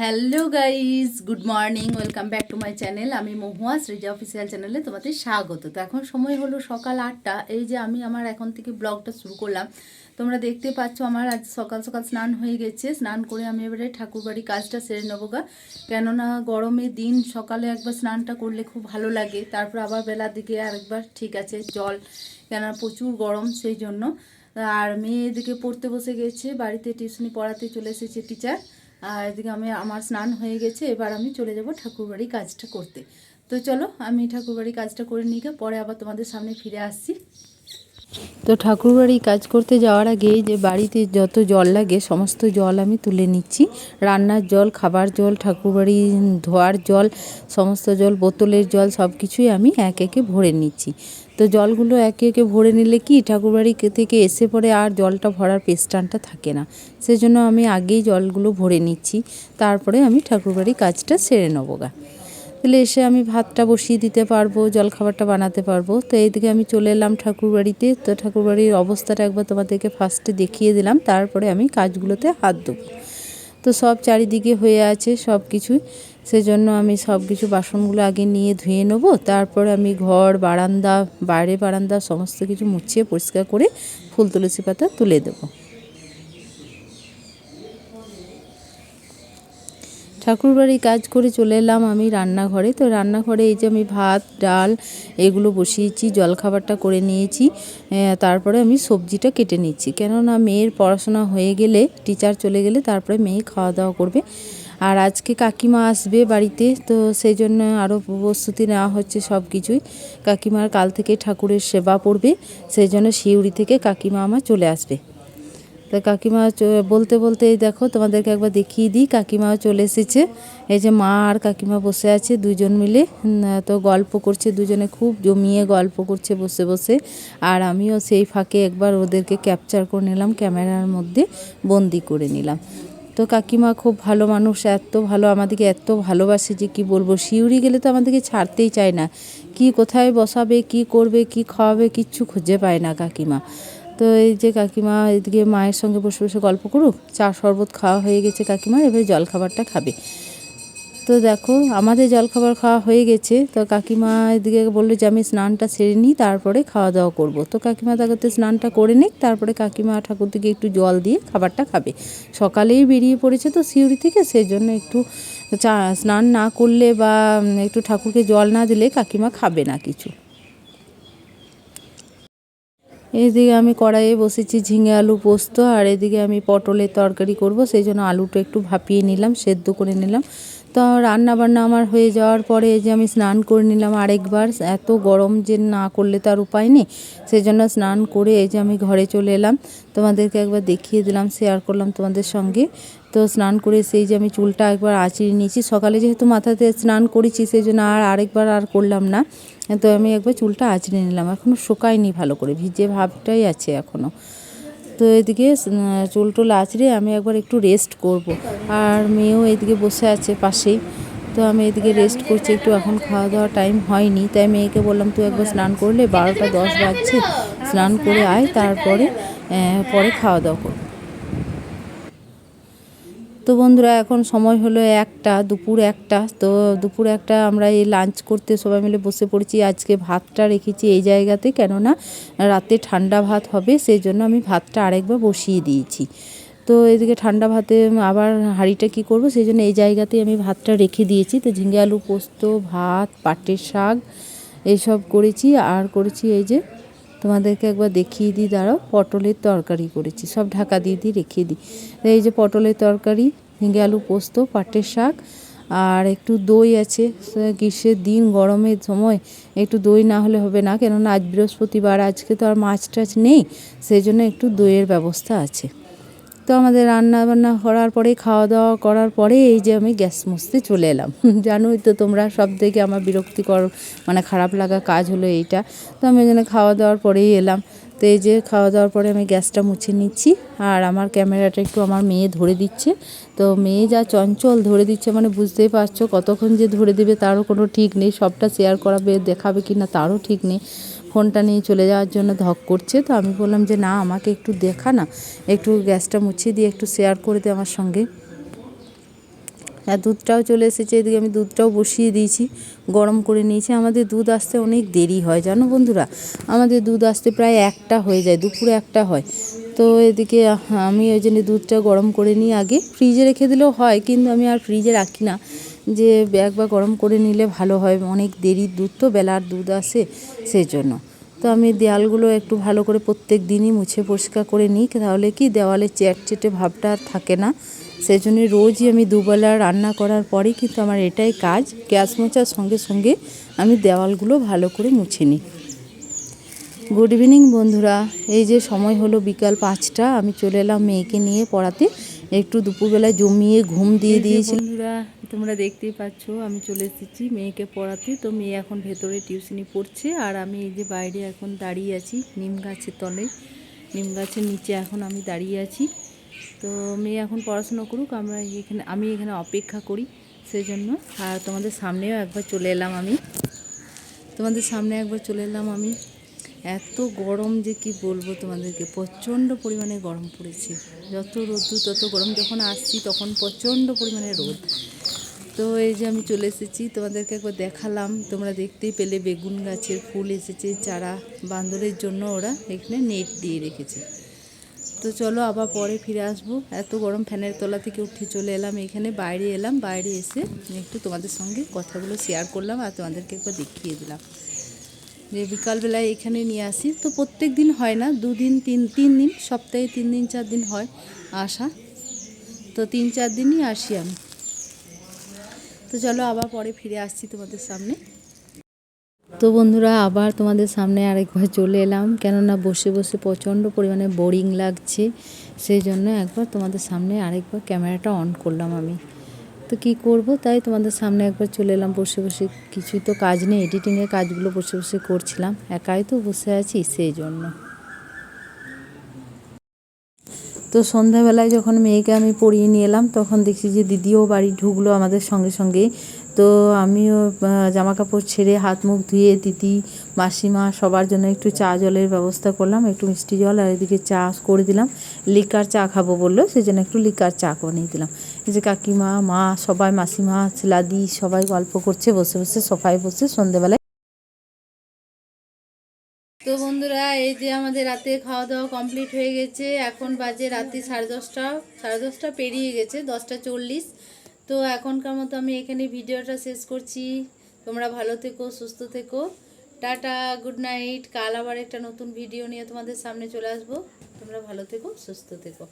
Hello guys good morning welcome back to my channel আমি Mahua Srija official চ্যানেলে তোমাদের স্বাগত। তো এখন সময় হলো সকাল আটটা। এই যে আমি আমার এখন থেকে ব্লগটা শুরু করলাম। তোমরা দেখতে পাচ্ছ আমার আজ সকাল সকাল স্নান হয়ে গেছে। স্নান করে আমি এবারে ঠাকুরবাড়ি কাজটা সেরে নেব গা। কেননা গরমের দিন সকালে একবার স্নানটা করলে খুব ভালো লাগে। তারপর আবার বেলার দিকে আরেকবার ঠিক আছে, জল। কেননা প্রচুর গরম সেই জন্য। আর মেয়ে এদিকে পড়তে বসে গেছে। বাড়িতে টিউশনি পড়াতে চলে এসেছে টিচার আর এদিকে আমি, আমার স্নান হয়ে গেছে, এবার আমি চলে যাব ঠাকুরবাড়ি কাজটা করতে। তো চলো, আমি ঠাকুরবাড়ি কাজটা করে নিয়ে পরে আবার তোমাদের সামনে ফিরে আসছি। তো ঠাকুরবাড়ি কাজ করতে যাওয়ার আগে যে বাড়িতে যত জল লাগে, সমস্ত জল আমি তুলে নিচ্ছি। রান্নার জল, খাবার জল, ঠাকুরবাড়ি ধোয়ার জল, সমস্ত জল, বোতলের জল সব কিছুই আমি এক একে ভরে নিচ্ছি। তো জলগুলো একে একে ভরে নিলে কি ঠাকুরবাড়ি থেকে এসে পরে আর জলটা ভরার পেস্টানটা থাকে না। সেজন্য আমি আগেই জলগুলো ভরে নিচ্ছি। তারপরে আমি ঠাকুরবাড়ি কাজটা সেরে নেব গা। তাহলে এসে আমি ভাতটা বসিয়ে দিতে পারব, জলখাবারটা বানাতে পারব। তো এইদিকে আমি চলে এলাম ঠাকুরবাড়িতে। তো ঠাকুরবাড়ির অবস্থাটা একবার তোমাদেরকে ফার্স্টে দেখিয়ে দিলাম, তারপরে আমি কাজগুলোতে হাত দেবো। তো সব চারিদিকে হয়ে আছে সব কিছুই সেজন্য আমি সব কিছু বাসনগুলো আগে নিয়ে ধুয়ে নেব, তারপর আমি ঘর, বারান্দা, বাইরে বারান্দা, সমস্ত কিছু মুছিয়ে পরিষ্কার করে ফুল, তুলসী পাতা তুলে দেবো। ঠাকুরবাড়ি কাজ করে চলে এলাম আমি রান্নাঘরে। তো রান্নাঘরে এই যে আমি ভাত, ডাল এগুলো বসিয়েছি, জলখাবারটা করে নিয়েছি তারপরে আমি সবজিটা কেটে নিচ্ছি। কেননা মেয়ের পড়াশোনা হয়ে গেলে টিচার চলে গেলে তারপরে মেয়ে খাওয়া দাওয়া করবে। আর আজকে কাকিমা আসবে বাড়িতে, তো সেই জন্য আরও প্রস্তুতি নেওয়া হচ্ছে সব কিছুই। কাকিমার কাল থেকে ঠাকুরের সেবা পড়বে সেই জন্য শিউড়ি থেকে কাকিমা আমার চলে আসবে। তা কাকিমা বলতে বলতে দেখো, তোমাদেরকে একবার দেখিয়ে দিই, কাকিমাও চলে এসেছে। এই যে মা আর কাকিমা বসে আছে দুজন মিলে। তো গল্প করছে দুজনে, খুব জমিয়ে গল্প করছে বসে বসে। আর আমিও সেই ফাঁকে একবার ওদেরকে ক্যাপচার করে নিলাম, ক্যামেরার মধ্যে বন্দি করে নিলাম। তো কাকিমা খুব ভালো মানুষ, এত ভালো, আমাদেরকে এত ভালোবাসে যে কি বলব, শিউরি গেলে তো আমাদেরকে ছাড়তেই চায় না। কি কোথায় বসাবে, কি করবে, কি খাওয়াবে, কিচ্ছু খুঁজে পায় না কাকিমা। তো এই যে কাকিমা এদিকে মায়ের সঙ্গে বসে বসে গল্প করুক, চা শরবত খাওয়া হয়ে গেছে কাকিমার এবারে জলখাবারটা খাবে। তো দেখো, আমাদের জলখাবার খাওয়া হয়ে গেছে, তো কাকিমা এদিকে বলল যে আমি স্নানটা সেরে নিই, তারপরে খাওয়া দাওয়া করব। তো কাকিমা তাকে স্নানটা করে নিক, তারপরে কাকিমা ঠাকুর থেকে একটু জল দিয়ে খাবারটা খাবে। সকালেই বেরিয়ে পড়েছে তো সিউড়ি থেকে সেই জন্য একটু চা স্নান না করলে বা একটু ঠাকুরকে জল না দিলে কাকিমা খাবে না কিছু। এদিকে আমি কড়াইয়ে বসেছি ঝিঙে আলু পোস্ত, আর এদিকে আমি পটলের তরকারি করব, সেই জন্য আলুটা একটু ভাপিয়ে নিলাম, সেদ্ধ করে নিলাম। তো রান্না বান্না আমার হয়ে যাওয়ার পরে যে আমি স্নান করে নিলাম আরেকবার, এত গরম যে না করলে তার উপায় নেই। সেই জন্য স্নান করে এই যে আমি ঘরে চলে এলাম। তোমাদেরকে একবার দেখিয়ে দিলাম শেয়ার করলাম তোমাদের সঙ্গে। তো স্নান করে সেই যে আমি চুলটা একবার আঁচড়ে নিয়েছি। সকালে যেহেতু মাথাতে স্নান করেছি, সেই জন্য আর আরেকবার আর করলাম না। তো আমি একবার চুলটা আঁচড়ে নিলাম। এখনও শুকায়নি ভালো করে, ভিজে ভাবটাই আছে এখনও তো এদিকে চুল টুল আঁচড়ে আমি একবার একটু রেস্ট করব। আর মেয়েও এদিকে বসে আছে পাশেই। তো আমি এদিকে রেস্ট করছি, একটু এখন খাওয়া দাওয়া টাইম হয়নি। তাই মেয়েকে বললাম, তুই একবার স্নান করলে বারোটা দশ বাজছে, স্নান করে আয়, তারপরে পরে খাওয়া দাওয়া করব। তো বন্ধুরা, এখন সময় হলো একটা, দুপুর একটা। তো দুপুর একটা আমরা এই লাঞ্চ করতে সবাই মিলে বসে পড়েছি। আজকে ভাতটা রেখেছি এই জায়গাতে, কেননা রাতে ঠান্ডা ভাত হবে সেই জন্য আমি ভাতটা আরেকবার বসিয়ে দিয়েছি। তো এদিকে ঠান্ডা ভাতে আবার হাঁড়িটা কি করব সেই জন্য এই জায়গাতেই আমি ভাতটা রেখে দিয়েছি। তো ঝিঙে আলু পোস্ত, ভাত, পাটের শাক, এইসব করেছি। আর করেছি এই যে তোমাদেরকে একবার দেখিয়ে দিই, দাঁড়াও, পটলের তরকারি করেছি। সব ঢাকা দিয়ে দিয়ে রেখে দিই। এই যে পটলের তরকারি ঝিঙে আলু পোস্ত, পাটের শাক, আর একটু দই আছে। গ্রীষ্মের দিন, গরমের সময় একটু দই না হলে হবে না, কেননা আজ বৃহস্পতিবার, আজকে তো আর মাছ টাছ নেই, সেই জন্য একটু দইয়ের ব্যবস্থা আছে। তো আমাদের রান্না বান্না করার পরে খাওয়া দাওয়া করার পরে এই যে আমি গ্যাস মুছতে চলে এলাম। জানোই তো তোমরা সব থেকে আমার বিরক্তিকর মানে খারাপ লাগা কাজ হলো এইটা। তো আমি এখানে খাওয়া দাওয়ার পরেই এলাম। তো এই যে খাওয়া দাওয়ার পরে আমি গ্যাসটা মুছে নিচ্ছি। আর আমার ক্যামেরাটা একটু আমার মেয়ে ধরে দিচ্ছে। তো মেয়ে যা চঞ্চল ধরে দিচ্ছে মানে বুঝতেই পারছ কতক্ষণ যে ধরে দেবে, তারও কোনো ঠিক নেই। সবটা শেয়ার করাবে, দেখাবে কি না তারও ঠিক নেই। ফোনটা নিয়ে চলে যাওয়ার জন্য ধক করছে। তো আমি বললাম যে, না, আমাকে একটু দেখা না। একটু গ্যাসটা মুছিয়ে দিয়ে একটু শেয়ার করে দে আমার সঙ্গে। আর দুধটাও চলে এসেছে এদিকে। আমি দুধটাও বসিয়ে দিয়েছি, গরম করে নিয়েছি। আমাদের দুধ আসতে অনেক দেরি হয়, জানো বন্ধুরা? আমাদের দুধ আসতে প্রায় একটা হয়ে যায়, দুপুরে একটা হয়। তো এদিকে, আমি ওই জন্য দুধটা গরম করে নিই আগে। ফ্রিজে রেখে দিলেও হয়, কিন্তু আমি আর ফ্রিজে রাখি না। যে একবার গরম করে নিলে ভালো হয় অনেক দেরির দুধ তো বেলার দুধ আসে সেই জন্য তো আমি দেয়ালগুলো একটু ভালো করে প্রত্যেক দিনই মুছে পরিষ্কার করে নিই তাহলে কি দেওয়ালে চ্যাট চেটে ভাবটা আর থাকে না। সেই জন্য রোজই আমি দুবেলা রান্না করার পরেই কিন্তু আমার এটাই কাজ গ্যাস মোছার সঙ্গে সঙ্গে আমি দেওয়ালগুলো ভালো করে মুছে নিই। গুড ইভিনিং বন্ধুরা এই যে সময় হলো বিকাল পাঁচটা আমি চলে এলাম মেয়েকে নিয়ে পড়াতে। একটু দুপুরবেলা জমিয়ে ঘুম দিয়ে দিয়েছি। বন্ধুরা তোমরা দেখতেই পাচ্ছ, আমি চলে এসেছি মেয়েকে পড়াতে। তো মেয়ে এখন ভেতরে টিউশনি পড়ছে আর আমি এই যে বাইরে এখন দাঁড়িয়ে আছি নিম গাছের তলে। নিম গাছের নিচে এখন আমি দাঁড়িয়ে আছি। তো মেয়ে এখন পড়াশোনা করুক, আমরা এখানে, আমি এখানে অপেক্ষা করি সেই জন্য আর তোমাদের সামনেও একবার চলে এলাম আমি। তোমাদের সামনে একবার চলে এলাম আমি। এত গরম যে কি বলব তোমাদেরকে, প্রচণ্ড পরিমাণে গরম পড়েছে। যত রোদ্দুর তত গরম, যখন আসছি তখন প্রচণ্ড পরিমাণে রোদ। তো এই যে আমি চলে এসেছি, তোমাদেরকে একবার দেখালাম। তোমরা দেখতেই পেলে বেগুন গাছের ফুল এসেছে, চারা বান্দরের জন্য ওরা এখানে নেট দিয়ে রেখেছে। তো চলো আবার পরে ফিরে আসব। এত গরম ফ্যানের তলা থেকে উঠে চলে এলাম, এখানে বাইরে এলাম, বাইরে এসে একটু তোমাদের সঙ্গে কথাগুলো শেয়ার করলাম আর তোমাদেরকে একবার দেখিয়ে দিলাম। যে বিকালবেলায় এখানে নিয়ে আসি, তো প্রত্যেক দিন হয় না, দুদিন, তিন তিন দিন, সপ্তাহে তিন দিন, চার দিন হয় আসা। তো তিন, চার দিনই আসি আমি। তো চলো আবার পরে ফিরে আসছি তোমাদের সামনে। তো বন্ধুরা, আবার তোমাদের সামনে আরেকবার চলে এলাম। কেননা বসে বসে প্রচণ্ড পরিমাণে বোরিং লাগছে, সেই জন্য একবার তোমাদের সামনে আরেকবার ক্যামেরাটা অন করলাম আমি। তো কি করব? তাই তোমাদের সামনে একবার চলে এলাম বসে বসে। কিছুই তো কাজ নেই এডিটিংয়ের কাজগুলো বসে বসে করছিলাম। একাই তো বসে আছি, সেই জন্য। তো সন্ধ্যাবেলায় যখন মেয়েকে আমি পড়িয়ে নিয়ে এলাম, তখন দেখছি যে দিদিও বাড়ি ঢুকলো আমাদের সঙ্গে সঙ্গে তো আমিও জামা কাপড় ছেড়ে হাত মুখ ধুয়ে দিদি, মাসিমা সবার জন্য একটু চা জলের ব্যবস্থা করলাম, একটু মিষ্টি জল আর এদিকে চা করে দিলাম। লিকার চা খাব বলল সেই জন্য একটু লিকার চা বানিয়ে দিলাম। এই যে কাকিমা, মা, সবাই, মাসিমা, লাদি সবাই গল্প করছে, বসে বসে, সোফায় বসে সন্ধ্যেবেলায় তো বন্ধুরা, এই যে আমাদের রাতে খাওয়া দাওয়া কমপ্লিট হয়ে গেছে। এখন বাজে রাতে সাড়ে দশটা। সাড়ে দশটা পেরিয়ে গেছে, দশটা চল্লিশ। তো এখনকার মতো আমি এখানে ভিডিওটা শেষ করছি। তোমরা ভালো থেকো, সুস্থ থেকো। টাটা গুড নাইট কাল আবার একটা নতুন ভিডিও নিয়ে তোমাদের সামনে চলে আসব। তোমরা ভালো থেকো, সুস্থ থেকো।